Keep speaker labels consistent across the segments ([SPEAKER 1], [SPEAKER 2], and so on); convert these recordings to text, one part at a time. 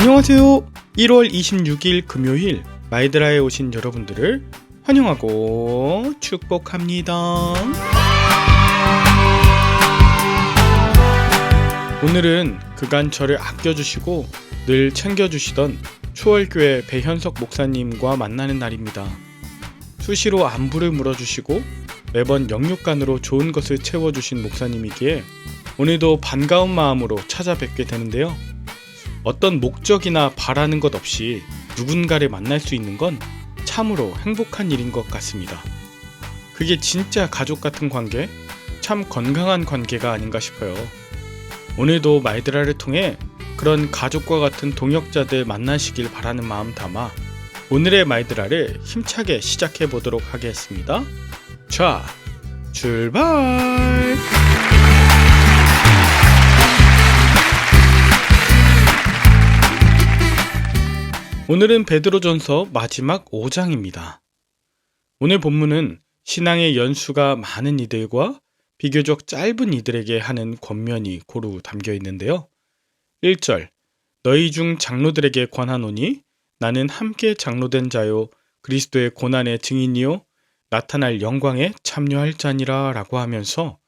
[SPEAKER 1] 안녕하세요. 1월 26일 금요일 마이드라에 오신 여러분들을 환영하고 축복합니다. 오늘은 그간 저를 아껴주시고 늘 챙겨주시던 추월교회 배현석 목사님과 만나는 날입니다. 수시로 안부를 물어주시고 매번 영육간으로 좋은 것을 채워주신 목사님이기에 오늘도 반가운 마음으로 찾아뵙게 되는데요. 어떤 목적이나 바라는 것 없이 누군가를 만날 수 있는 건 참으로 행복한 일인 것 같습니다. 그게 진짜 가족 같은 관계, 참 건강한 관계가 아닌가 싶어요. 오늘도 말드라를 통해 그런 가족과 같은 동역자들 만나시길 바라는 마음 담아 오늘의 말드라를 힘차게 시작해 보도록 하겠습니다. 자, 출발! 오늘은 베드로전서 마지막 5장입니다. 오늘 본문은 신앙의 연수가 많은 이들과 비교적 짧은 이들에게 하는 권면이 고루 담겨 있는데요. 1절 너희 중 장로들에게 권하노니 나는 함께 장로된 자요 그리스도의 고난의 증인이요 나타날 영광에 참여할 자니라 라고 하면서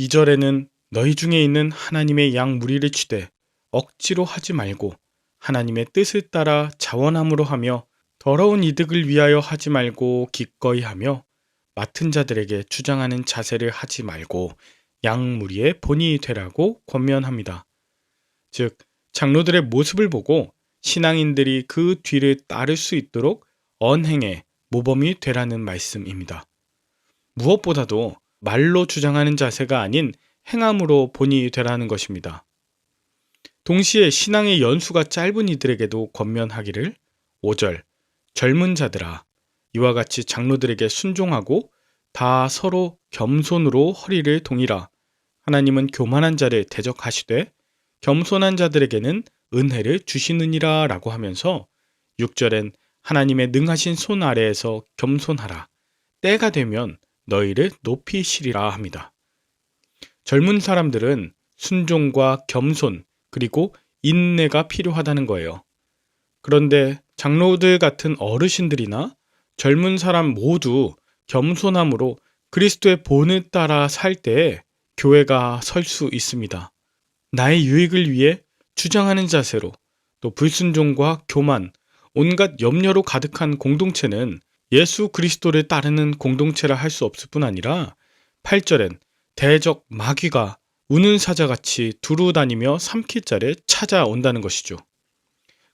[SPEAKER 1] 2절에는 너희 중에 있는 하나님의 양 무리를 취대 억지로 하지 말고 하나님의 뜻을 따라 자원함으로 하며 더러운 이득을 위하여 하지 말고 기꺼이 하며 맡은 자들에게 주장하는 자세를 하지 말고 양 무리의 본이 되라고 권면합니다. 즉, 장로들의 모습을 보고 신앙인들이 그 뒤를 따를 수 있도록 언행의 모범이 되라는 말씀입니다. 무엇보다도 말로 주장하는 자세가 아닌 행함으로 본이 되라는 것입니다. 동시에 신앙의 연수가 짧은 이들에게도 권면하기를 5절. 젊은 자들아 이와 같이 장로들에게 순종하고 다 서로 겸손으로 허리를 동이라. 하나님은 교만한 자를 대적하시되 겸손한 자들에게는 은혜를 주시느니라 라고 하면서 6절엔 하나님의 능하신 손 아래에서 겸손하라. 때가 되면 너희를 높이시리라 합니다. 젊은 사람들은 순종과 겸손 그리고 인내가 필요하다는 거예요. 그런데 장로들 같은 어르신들이나 젊은 사람 모두 겸손함으로 그리스도의 본을 따라 살 때에 교회가 설 수 있습니다. 나의 유익을 위해 주장하는 자세로 또 불순종과 교만, 온갖 염려로 가득한 공동체는 예수 그리스도를 따르는 공동체라 할 수 없을 뿐 아니라 8절엔 대적 마귀가 우는 사자같이 두루 다니며 삼킬 자를 찾아온다는 것이죠.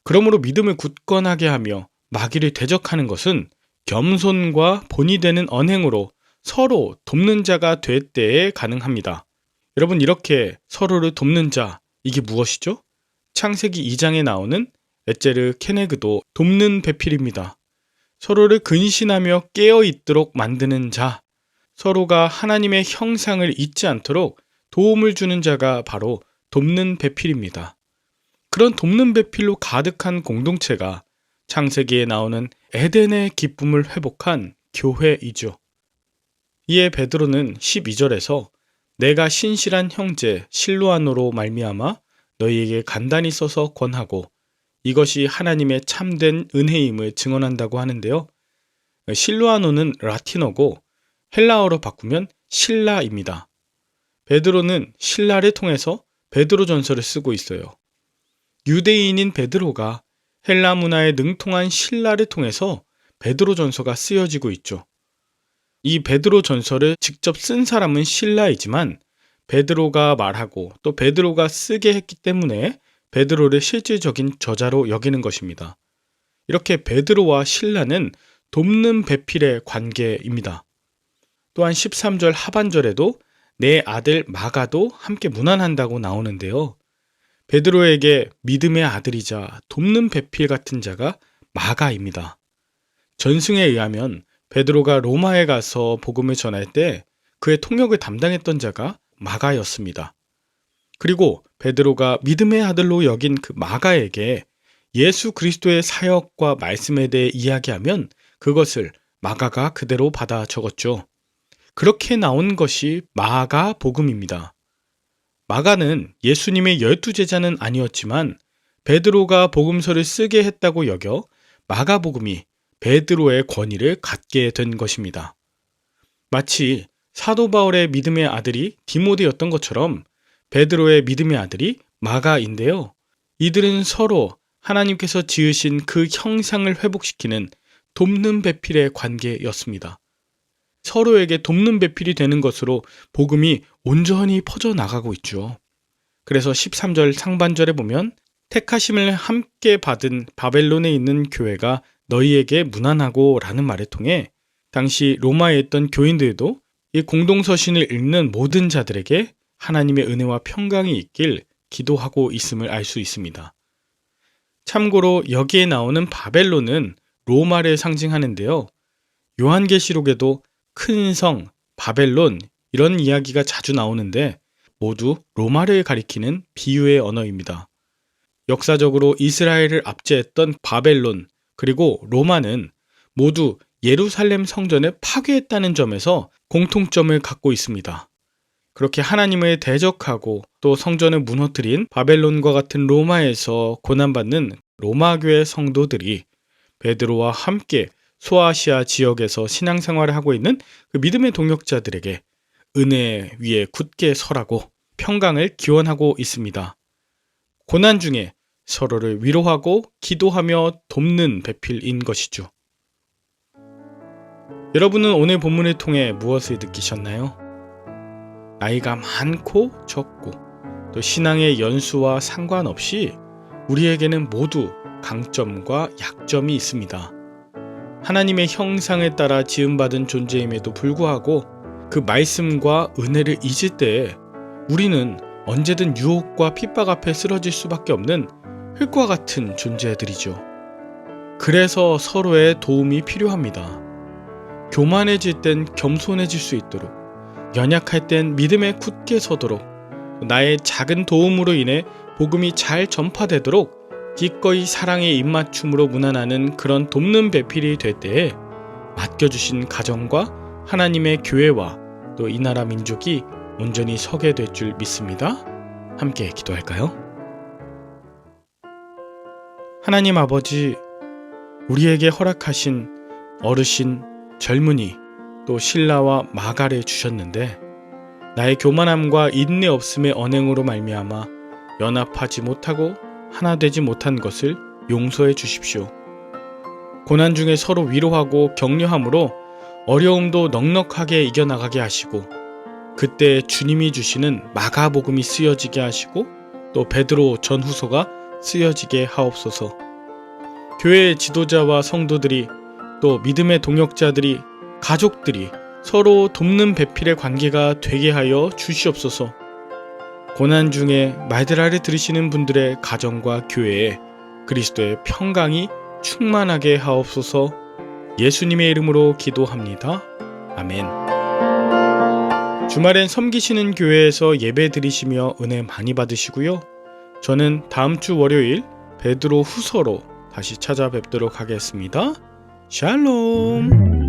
[SPEAKER 1] 그러므로 믿음을 굳건하게 하며 마귀를 대적하는 것은 겸손과 본이 되는 언행으로 서로 돕는 자가 될 때에 가능합니다. 여러분 이렇게 서로를 돕는 자 이게 무엇이죠? 창세기 2장에 나오는 에제르 케네그도 돕는 배필입니다. 서로를 근신하며 깨어 있도록 만드는 자, 서로가 하나님의 형상을 잊지 않도록 도움을 주는 자가 바로 돕는 배필입니다. 그런 돕는 배필로 가득한 공동체가 창세기에 나오는 에덴의 기쁨을 회복한 교회이죠. 이에 베드로는 12절에서 내가 신실한 형제 실로안으로 말미암아 너희에게 간단히 써서 권하고 이것이 하나님의 참된 은혜임을 증언한다고 하는데요. 실로아노는 라틴어고 헬라어로 바꾸면 신라입니다. 베드로는 신라를 통해서 베드로 전서를 쓰고 있어요. 유대인인 베드로가 헬라 문화에 능통한 신라를 통해서 베드로 전서가 쓰여지고 있죠. 이 베드로 전서를 직접 쓴 사람은 신라이지만 베드로가 말하고 또 베드로가 쓰게 했기 때문에 베드로를 실질적인 저자로 여기는 것입니다. 이렇게 베드로와 신라는 돕는 배필의 관계입니다. 또한 13절 하반절에도 내 아들 마가도 함께 문안한다고 나오는데요. 베드로에게 믿음의 아들이자 돕는 배필 같은 자가 마가입니다. 전승에 의하면 베드로가 로마에 가서 복음을 전할 때 그의 통역을 담당했던 자가 마가였습니다. 그리고 베드로가 믿음의 아들로 여긴 그 마가에게 예수 그리스도의 사역과 말씀에 대해 이야기하면 그것을 마가가 그대로 받아 적었죠. 그렇게 나온 것이 마가 복음입니다. 마가는 예수님의 열두 제자는 아니었지만 베드로가 복음서를 쓰게 했다고 여겨 마가 복음이 베드로의 권위를 갖게 된 것입니다. 마치 사도 바울의 믿음의 아들이 디모데였던 것처럼 베드로의 믿음의 아들이 마가인데요. 이들은 서로 하나님께서 지으신 그 형상을 회복시키는 돕는 배필의 관계였습니다. 서로에게 돕는 배필이 되는 것으로 복음이 온전히 퍼져 나가고 있죠. 그래서 13절 상반절에 보면 택하심을 함께 받은 바벨론에 있는 교회가 너희에게 무난하고 라는 말을 통해 당시 로마에 있던 교인들도 이 공동서신을 읽는 모든 자들에게 하나님의 은혜와 평강이 있길 기도하고 있음을 알 수 있습니다. 참고로 여기에 나오는 바벨론은 로마를 상징하는데요. 요한계시록에도 큰 성, 바벨론 이런 이야기가 자주 나오는데 모두 로마를 가리키는 비유의 언어입니다. 역사적으로 이스라엘을 압제했던 바벨론 그리고 로마는 모두 예루살렘 성전을 파괴했다는 점에서 공통점을 갖고 있습니다. 그렇게 하나님을 대적하고 또 성전을 무너뜨린 바벨론과 같은 로마에서 고난받는 로마교회 성도들이 베드로와 함께 소아시아 지역에서 신앙생활을 하고 있는 그 믿음의 동역자들에게 은혜 위에 굳게 서라고 평강을 기원하고 있습니다. 고난 중에 서로를 위로하고 기도하며 돕는 배필인 것이죠. 여러분은 오늘 본문을 통해 무엇을 느끼셨나요? 나이가 많고 적고 또 신앙의 연수와 상관없이 우리에게는 모두 강점과 약점이 있습니다. 하나님의 형상에 따라 지음받은 존재임에도 불구하고 그 말씀과 은혜를 잊을 때에 우리는 언제든 유혹과 핍박 앞에 쓰러질 수밖에 없는 흙과 같은 존재들이죠. 그래서 서로의 도움이 필요합니다. 교만해질 땐 겸손해질 수 있도록, 연약할 땐 믿음에 굳게 서도록, 나의 작은 도움으로 인해 복음이 잘 전파되도록 기꺼이 사랑의 입맞춤으로 무난하는 그런 돕는 배필이 될 때에 맡겨주신 가정과 하나님의 교회와 또 이 나라 민족이 온전히 서게 될 줄 믿습니다. 함께 기도할까요? 하나님 아버지, 우리에게 허락하신 어르신, 젊은이, 또 신라와 마가를 주셨는데 나의 교만함과 인내 없음의 언행으로 말미암아 연합하지 못하고 하나 되지 못한 것을 용서해 주십시오. 고난 중에 서로 위로하고 격려함으로 어려움도 넉넉하게 이겨나가게 하시고 그때 주님이 주시는 마가복음이 쓰여지게 하시고 또 베드로 전후서가 쓰여지게 하옵소서. 교회의 지도자와 성도들이 또 믿음의 동역자들이 가족들이 서로 돕는 배필의 관계가 되게 하여 주시옵소서. 고난 중에 말드라를 들으시는 분들의 가정과 교회에 그리스도의 평강이 충만하게 하옵소서 예수님의 이름으로 기도합니다. 아멘. 주말엔 섬기시는 교회에서 예배 드리시며 은혜 많이 받으시고요. 저는 다음 주 월요일 베드로 후서로 다시 찾아뵙도록 하겠습니다. 샬롬.